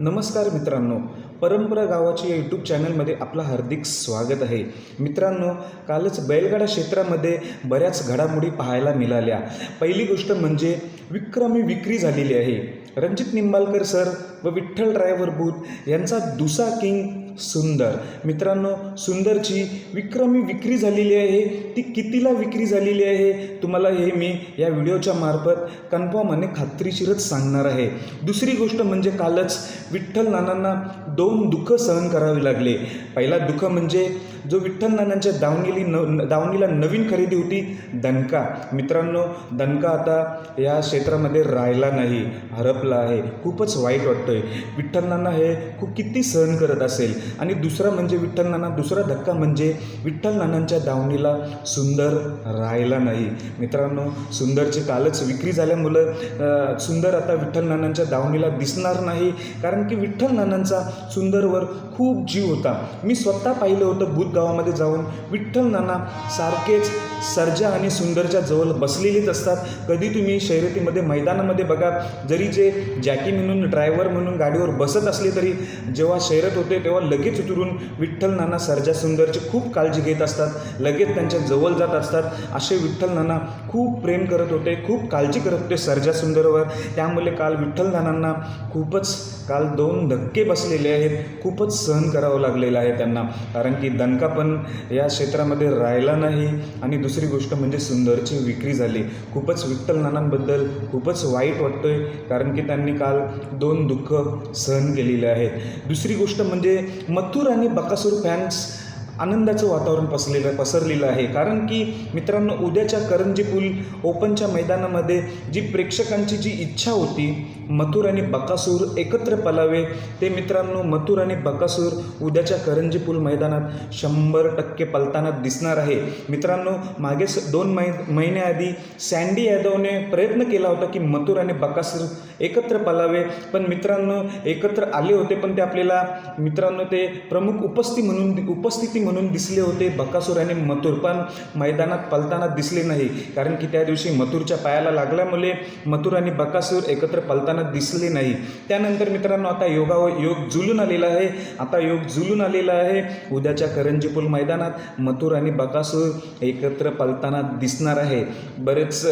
नमस्कार मित्रांनो. परंपरा गावाच्या या यूट्यूब चॅनलमध्ये आपलं हार्दिक स्वागत आहे. मित्रांनो कालच बैलगाडा क्षेत्रामध्ये बऱ्याच घडामोडी पाहायला मिळाल्या. पहिली गोष्ट म्हणजे विक्रमी विक्री झालेली आहे. रणजित निंबाळकर सर व विठ्ठल ड्रायव्हर बूथ यांचा दुसा किंग सुंदर. मित्रांनो सुंदरची विक्रमी विक्री झालेली आहे. ती कितीला विक्री झालेली आहे? तुम्हाला हे मी या व्हिडिओच्या मार्फत कन्फर्म आणि खात्रीशीरच सांगणार आहे. दुसरी गोष्ट म्हणजे कालच विठ्ठल नानांना दोन दुःख सहन करावे लागले. पहिला दुःख म्हणजे जो विठ्ठल नानांच्या दावणीली न दावणीला नवीन खरेदी होती दणका. मित्रांनो दणका आता या क्षेत्रामध्ये राहिला नाही हरपला आहे. खूपच वाईट वाटतोय. विठ्ठल नाना हे खूप किती सहन करत असेल. आणि दुसरा म्हणजे विठ्ठल नाना दुसरा धक्का म्हणजे विठ्ठल नानांच्या दावणीला सुंदर राहिला नाही. मित्रांनो सुंदरची कालच विक्री झाल्यामुळं सुंदर आता विठ्ठल नानांच्या दावणीला दिसणार नाही. कारण की विठ्ठल नानांचा सुंदरवर खूप जीव होता. मी स्वतः पाहिलं होतं बुद्ध गावामध्ये जाऊन विठ्ठल नाना सारखेच सर्जा आणि सुंदरच्या जवळ बसलेलीच असतात. कधी तुम्ही शर्यतीमध्ये मैदानामध्ये बघा जरी जे जॅकी म्हणून ड्रायव्हर म्हणून गाडीवर बसत असले तरी जेव्हा शर्यत होते तेव्हा लगेच उतरून विठ्ठल नाना सर्जा सुंदरची खूप काळजी घेत असतात. लगेच त्यांच्या जवळ जात असतात. असे विठ्ठल नाना खूप प्रेम करत होते खूप काळजी करत होते सर्जा सुंदरवर. त्यामुळे काल विठ्ठल नानांना खूपच काल दोन धक्के बसलेले आहेत. खूपच सहन करावं लागलेलं आहे त्यांना. कारण की दणका पण या क्षेत्रामध्ये राहिला नाही. आणि दुसरी गोष्ट म्हणजे सुंदरची विक्री झाली. खूपच विठ्ठल नानांबद्दल खूपच वाईट वाटतो आहे कारण की त्यांनी काल दोन दुःख सहन केलेले आहेत. दुसरी गोष्ट म्हणजे मथुर आणि बकासूर फॅन्स आनंदाचं वातावरण पसरलेलं पसरलेलं आहे. कारण की मित्रांनो उद्याच्या करंजी पूल ओपनच्या मैदानामध्ये जी प्रेक्षकांची जी इच्छा होती मथुर आणि बकासूर एकत्र पलावे. ते मित्रांनो मथुर आणि बकासूर उद्याच्या करंजी पूल मैदानात शंभर टक्के पलताना दिसणार आहे. मित्रांनो मागे स- दोन मै महिन्याआधी सँडी यादवने प्रयत्न केला होता की मथुर आणि बकासूर एकत्र पलावे. पण मित्रांनो एकत्र आले होते पण ते आपल्याला मित्रांनो ते प्रमुख उपस्थिती म्हणून उपस्थिती म्हणून दिसले होते बकासूर आणि मथुर. पण मैदानात पलताना दिसले नाही. कारण की त्या दिवशी मथुरच्या पायाला लागल्यामुळे मथुर आणि बकासूर एकत्र पलताना दिसले नाही. त्यानंतर मित्रांनो आता योगा योग जुलून आलेला आहे. आता योग जुलून आलेला आहे. उद्याच्या करंजीपूल मैदानात मथुर आणि बकासूर एकत्र पलताना दिसणार आहे. बरेच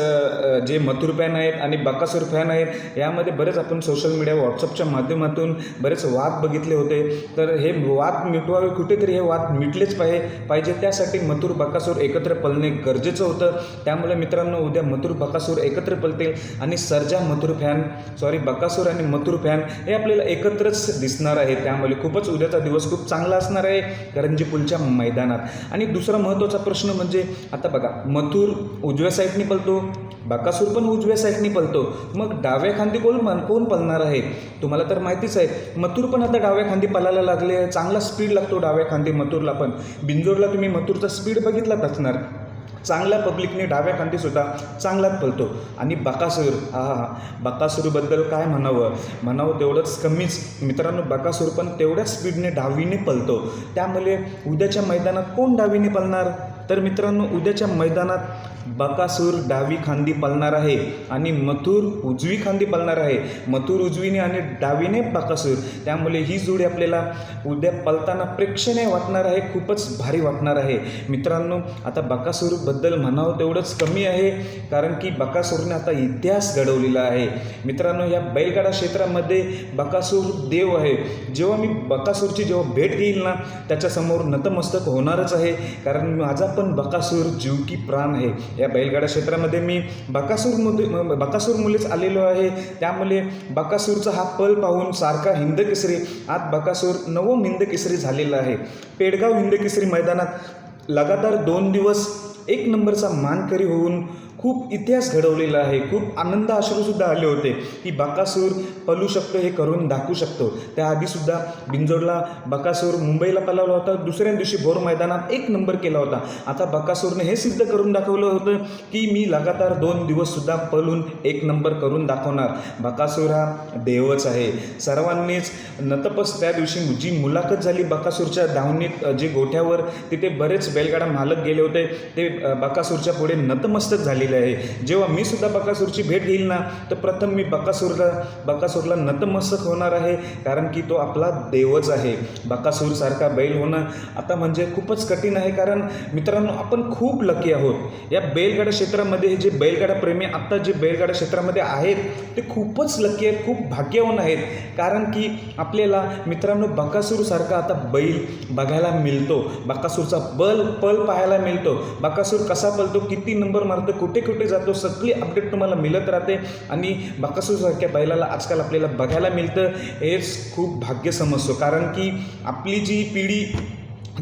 जे मथुर फॅन आहेत आणि बकासूर फॅन आहेत यामध्ये बरेच आपण सोशल मीडिया व्हॉट्सअपच्या माध्यमातून बरेच वाद बघितले होते. तर हे वाद मिटवावे कुठेतरी हे वाद मिटलेच पाहिजे पाहिजे. त्यासाठी मथुर बकासूर एकत्र पळणे गरजेचं होतं. त्यामुळे मित्रांनो उद्या मथुर बकासूर एकत्र पलतील आणि सर्जा मथुर फॅन सॉरी बकासूर आणि मथुर फॅन हे आपल्याला एकत्रच दिसणार आहे त्यामुळे खूपच उद्याचा दिवस खूप चांगला असणार आहे करंजी पुलच्या मैदानात. आणि दुसरा महत्त्वाचा प्रश्न म्हणजे आता बघा मथुर उजव्या साईडने पळतो बकासूर पण उजव्या साईडने पळतो. मग डाव्या खांदी कोण कोण पलणार आहे? तुम्हाला तर माहितीच आहे मथुर पण आता डाव्या खांदी पलायला लागले चांगला स्पीड लागतो डाव्या खांदी मथुरला पण. बिंजोरला तुम्ही मथुरचा स्पीड बघितलाच असणार. चांगल्या पब्लिकने डाव्या खांदीसुद्धा चांगलाच पळतो. आणि बकासूर हा हा हा. बकासूरबद्दल काय म्हणावं? म्हणावं तेवढंच कमीच. मित्रांनो बकासूर पण तेवढ्याच स्पीडने डावीने पळतो. त्यामुळे उद्याच्या मैदानात कोण डावीने पळणार? तर मित्रांनो उद्याच्या मैदानात बकासूर डावी खांदी पालणार आहे आणि मथुर उजवी खांदी पालणार आहे. मथुर उजवीने आणि डावीने बकासूर. त्यामुळे ही जोडी आपल्याला उद्या पालताना प्रेक्षणीय वाटणार आहे खूपच भारी वाटणार आहे. मित्रांनो आता बकासूरबद्दल म्हणावं तेवढंच कमी आहे कारण की बकासूरने आता इतिहास घडवलेला आहे. मित्रांनो या बैलगाडा क्षेत्रामध्ये बकासूर देव आहे. जेव्हा मी बकासूरची जेव्हा भेट घेईल ना त्याच्यासमोर नतमस्तक होणारच आहे कारण माझा पण बकासूर जीव की प्राण आहे. या बैलगाडा क्षेत्रामध्ये मी बकासूरमध्ये बकासूरमुळेच आलेलो आहे. त्यामुळे बकासूरचा हा पल पाहून सारखा हिंदकेसरी आज बकासूर नवम हिंदकेसरी झालेला आहे. पेडगाव हिंदकेसरी मैदानात लगातार दोन दिवस एक नंबरचा मानकरी होऊन खूप इतिहास घडवलेला आहे. खूप आनंद अश्रूसुद्धा आले होते की बकासूर पलू शकतो हे करून दाखवू शकतो. त्याआधीसुद्धा बिंजोडला बकासूर मुंबईला पलावला होता. दुसऱ्या दिवशी भोर मैदानात एक नंबर केला होता. आता बकासूरने हे सिद्ध करून दाखवलं होतं की मी लगातार दोन दिवससुद्धा पलून एक नंबर करून दाखवणार. बकासूर हा देवच आहे. सर्वांनीच नतपस त्या दिवशी जी मुलाखत झाली बकासूरच्या धावणीत जे गोठ्यावर तिथे बरेच बैलगाडा मालक गेले होते ते बकासूरच्या पुढे नतमस्तक झालेले सांगितले आहे. जेव्हा मी सुद्धा बकासूरची भेट घेईल ना तर प्रथम मी बकासूरला बकासूरला नतमस्तक होणार आहे कारण की तो आपला देवच आहे. बकासूरसारखा बैल होणं आता म्हणजे खूपच कठीण आहे कारण मित्रांनो आपण खूप लकी आहोत. या बैलगाडा क्षेत्रामध्ये जे बैलगाडा प्रेमी आत्ता जे बैलगाडा क्षेत्रामध्ये आहेत ते खूपच लकी आहेत खूप भाग्यवान आहेत. कारण की आपल्याला मित्रांनो बकासूरसारखा आता बैल बघायला मिळतो. बकासूरचा बल पल पाहायला मिळतो. बकासूर कसा पलतो किती नंबर मारतो कुठे कुठे कुठे जातो सगळी अपडेट तुम्हाला मिळत राहते. आणि बकासूसारख्या बैलाला आजकाल आपल्याला बघायला मिळतं. हेच खूप भाग्य समजतो कारण की आपली जी पिढी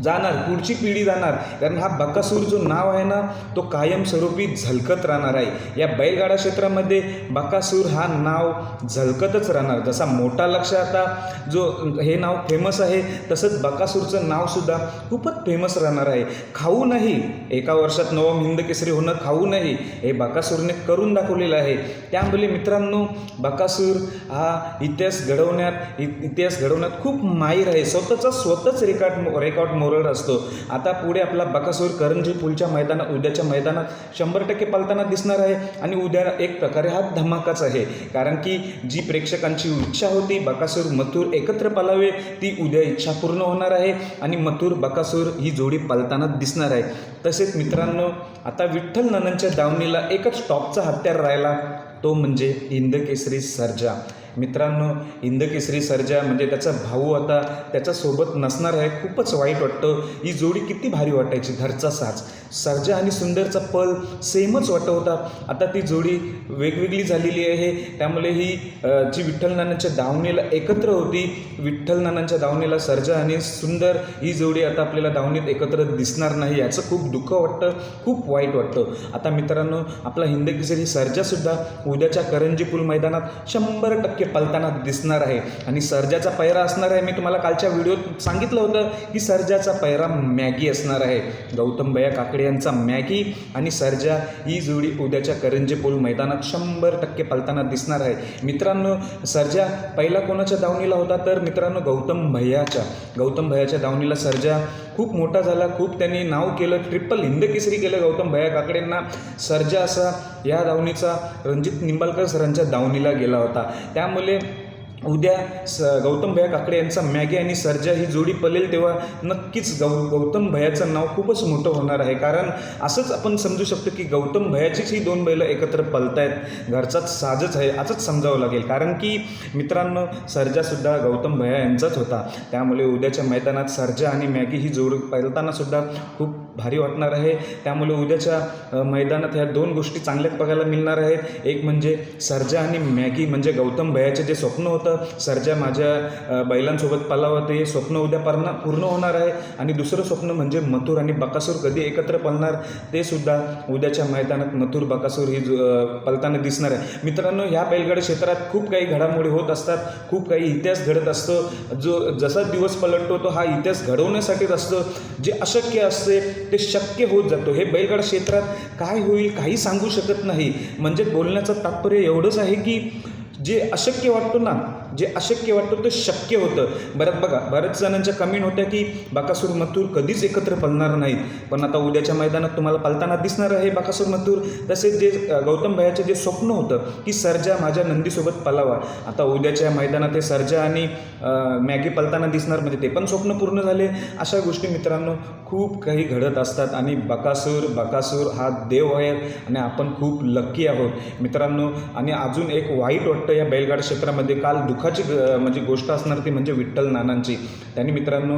जाणार पुढची पिढी जाणार. कारण हा बकासूर जो नाव आहे ना तो कायमस्वरूपी झलकत राहणार आहे. या बैलगाडा क्षेत्रामध्ये बकासूर हा नाव झलकतच राहणार. जसा मोठा लक्ष आता जो हे नाव फेमस आहे तसंच बकासूरचं नावसुद्धा खूपच फेमस राहणार आहे. खाऊ नाही. एका वर्षात नवम हिंद केसरी होणं खाऊ नाही. हे बकासूरने करून दाखवलेलं आहे. त्यामुळे मित्रांनो बकासूर हा इतिहास घडवण्यात इ- इतिहास घडवण्यात खूप माहीर आहे. स्वतःचा स्वतःच रेकॉर्ड रेकॉर्ड मोरड असतो. आता पुढे आपला बकासूर करंजी पुलच्या मैदानात उद्याच्या मैदानात शंभर टक्के पलताना दिसणार आहे आणि उद्या एक प्रकारे हा धमाकाच आहे. कारण की जी प्रेक्षकांची इच्छा होती बकासूर मथुर एकत्र पलावे ती उद्या इच्छा पूर्ण होणार आहे आणि मथुर बकासूर ही जोडी पलताना दिसणार आहे. तसेच मित्रांनो आता विठ्ठल नानांच्या दावणीला एकच टॉपचा हत्यार राहिला तो म्हणजे हिंदकेसरी सर्जा. मित्रांनो इंदकेसरी सर्जा म्हणजे त्याचा भाऊ आता त्याच्यासोबत नसणार आहे. खूपच वाईट वाटतं. ही जोडी किती भारी वाटायची घरचा साज. सर्जा आणि सुंदरचा पल सेमच वाटत होता आता ती जोडी वेगवेगळी झालेली आहे. त्यामुळे ही जी विठ्ठल नानांच्या दावणीला एकत्र होती विठ्ठल नानांच्या दावणीला सर्जा आणि सुंदर ही जोडी आता आपल्याला दावणीत एकत्र दिसणार नाही याचं खूप दुःख वाटतं खूप वाईट वाटतं. आता मित्रांनो आपला हिंदकेसरी सर्जासुद्धा उद्याच्या करंजी पूल मैदानात शंभर टक्के टक्के पलताना दिसणार आहे. आणि सर्जाचा पैरा असणार आहे. मी तुम्हाला कालच्या व्हिडिओत सांगितलं होतं की सर्जाचा पैरा मॅगी असणार आहे. गौतम भैया काकडे यांचा मॅगी आणि सर्जा ही जोडी उद्याच्या करंजे पोल मैदानात शंभर टक्के पलताना दिसणार आहे. मित्रांनो सर्जा पहिला कोणाच्या दावणीला होता? तर मित्रांनो गौतम भैयाच्या. गौतम भैयाच्या दावणीला सर्जा खूप मोठा झाला खूप त्यांनी नाव केलं ट्रिपल हिंदकेसरी केलं गौतम भया काकडेंना. सर्जा असा या दावणीचा रणजित निंबाळकर सरांच्या दावणीला गेला होता. त्यामुळे उद्या स गौतम भैया काकडे यांचा मॅगी आणि सर्जा ही जोडी पलेल तेव्हा नक्कीच गौ गौतम भैयाचं नाव खूपच मोठं होणार आहे. कारण असंच आपण समजू शकतो की गौतम भैयाचीच ही दोन बैलं एकत्र पलतायत. घरचाच साजच आहे असंच समजावं लागेल. कारण की मित्रांनो सर्जासुद्धा गौतम भैया यांचाच होता. त्यामुळे उद्याच्या मैदानात सर्जा आणि मॅगी ही जोड पलतानासुद्धा खूप भारी वाटणार आहे. त्यामुळे उद्याच्या मैदानात ह्या दोन गोष्टी चांगल्याच बघायला मिळणार आहेत. एक म्हणजे सर्जा आणि मॅगी म्हणजे गौतम भैयाचे जे स्वप्न होतं सरच्या माझ्या बैलांसोबत पलावं ते स्वप्न उद्या पर्ण पूर्ण होणार आहे. आणि दुसरं स्वप्न म्हणजे मथुर आणि बकासूर कधी एकत्र पळणार ते सुद्धा उद्याच्या मैदानात मथुर बकासूर ही पलताना दिसणार आहे. मित्रांनो ह्या बैलगाडी क्षेत्रात खूप काही घडामोडी होत असतात. खूप काही इतिहास घडत असतो. जो जसा दिवस पलटतो तो हा इतिहास घडवण्यासाठीच असतो. जे अशक्य असते ते शक्य होत जातो. हे बैलगाड क्षेत्रात काय होईल काही सांगू शकत नाही. म्हणजे बोलण्याचं तात्पर्य एवढंच आहे की जे अशक्य वाटतो ना जे अशक्य वाटतं ते शक्य होतं. बऱ्याच बघा बऱ्याच जणांच्या कमेंट होत्या की बाकासूर मथूर कधीच एकत्र पलणार नाहीत. पण आता उद्याच्या मैदानात तुम्हाला पलताना दिसणार आहे बाकासूर मथूर. तसेच जे गौतम भयाचं जे स्वप्न होतं की सर्जा माझ्या नंदीसोबत पलावा. आता उद्याच्या मैदानात ते सर्जा आणि मॅगी पलताना दिसणार म्हणजे ते पण स्वप्न पूर्ण झाले. अशा गोष्टी मित्रांनो खूप काही घडत असतात आणि बकासूर बकासूर हा देव आहे आणि आपण खूप लक्की आहोत. मित्रांनो आणि अजून एक वाईट वाटतं या बैलगाडा क्षेत्रामध्ये काल दुःखाची म्हणजे गोष्ट असणार ती म्हणजे विठ्ठल नानांची. त्यांनी मित्रांनो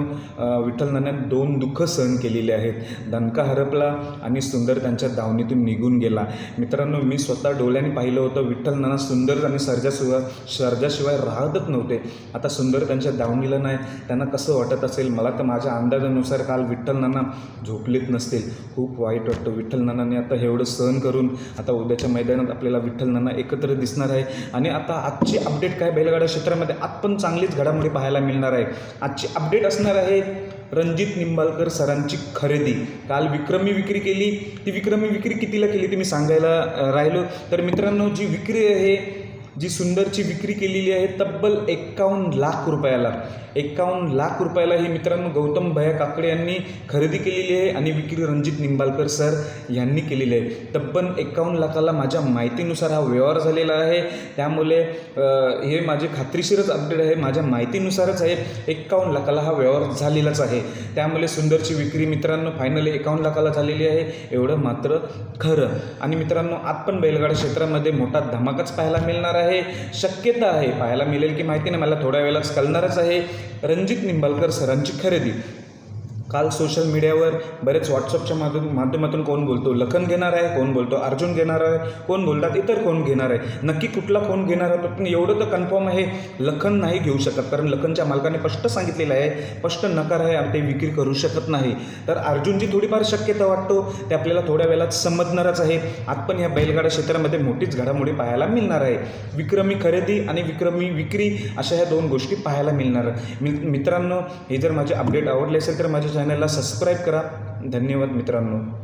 विठ्ठल नानांनी दोन दुःख सहन केलेले आहेत. दणका हरपला आणि सुंदर त्यांच्या दावणीतून निघून गेला. मित्रांनो मी स्वतः डोळ्याने पाहिलं होतं विठ्ठल नाना सुंदर आणि सर्जाशिवाय सर्जाशिवाय राहतच नव्हते. आता सुंदर त्यांच्या दावणीला नाही. त्यांना कसं वाटत असेल? मला तर माझ्या अंदाजानुसार काल विठ्ठल नाना झोपलेत नसतील. खूप वाईट वाटतं विठ्ठल नानाने आता एवढं सहन करून. आता उद्याच्या मैदानात आपल्याला विठ्ठल नाना एकत्र दिसणार आहे. आणि आता आजची अपडेट काय? बैलगाडा क्षेत्रामध्ये आज पण चांगलीच घडामोडी पाहायला मिळणार आहे. आजची अपडेट असणार आहे रणजित निंबाळकर सरांची खरेदी. काल विक्रमी विक्री केली. ती विक्रमी विक्री कितीला केली ते मी सांगायला राहिलो. तर मित्रांनो जी विक्री आहे जी सुंदरची विक्री केलेली आहे तब्बल एक्कावन्न लाख रुपयाला. एकावन्न लाख रुपयाला ही मित्रांनो गौतम भया काकडे यांनी खरेदी केलेली आहे आणि विक्री रणजित निंबाळकर सर यांनी केलेली आहे. तब्बल एकावन्न लाखाला माझ्या माहितीनुसार हा व्यवहार झालेला आहे. त्यामुळे हे माझे खात्रीशीरच अपडेट आहे. माझ्या माहितीनुसारच आहे. एकावन्न लाखाला हा व्यवहार झालेलाच आहे. त्यामुळे सुंदरची विक्री मित्रांनो फायनली एकावन्न लाखाला झालेली आहे. एवढं मात्र खरं. आणि मित्रांनो आज पण बैलगाडा क्षेत्रामध्ये मोठा धमाकाच पाहायला मिळणार आहे. शक्यता आहे पाहायला मिळेल की माहिती नाही. मला थोड्या वेळाच कळणारच आहे. रणजित निंबाळकर सरांची खरेदी. काल सोशल मीडियावर बरेच व्हॉट्सअपच्या माध्यम माध्यमातून कोण बोलतो? लखन घेणार आहे कोण बोलतो? अर्जुन घेणार आहे कोण बोलतात? इतर कोण घेणार आहे? नक्की कुठला कोण घेणार आहे? पण एवढं तर कन्फर्म आहे लखन नाही घेऊ शकत. कारण लखनच्या मालकाने स्पष्ट सांगितलेलं आहे स्पष्ट नकार आहे आणि ते विक्री करू शकत नाही. तर अर्जुनची थोडीफार शक्यता वाटतो ते आपल्याला थोड्या वेळात समजणारच आहे. आज पण या बैलगाडा क्षेत्रामध्ये मोठीच घडामोडी पाहायला मिळणार आहे. विक्रमी खरेदी आणि विक्रमी विक्री अशा ह्या दोन गोष्टी पाहायला मिळणार. मित्रांनो हे जर माझे अपडेट आवडले असेल तर माझ्या चॅनलला सबस्क्राईब करा. धन्यवाद मित्रांनो.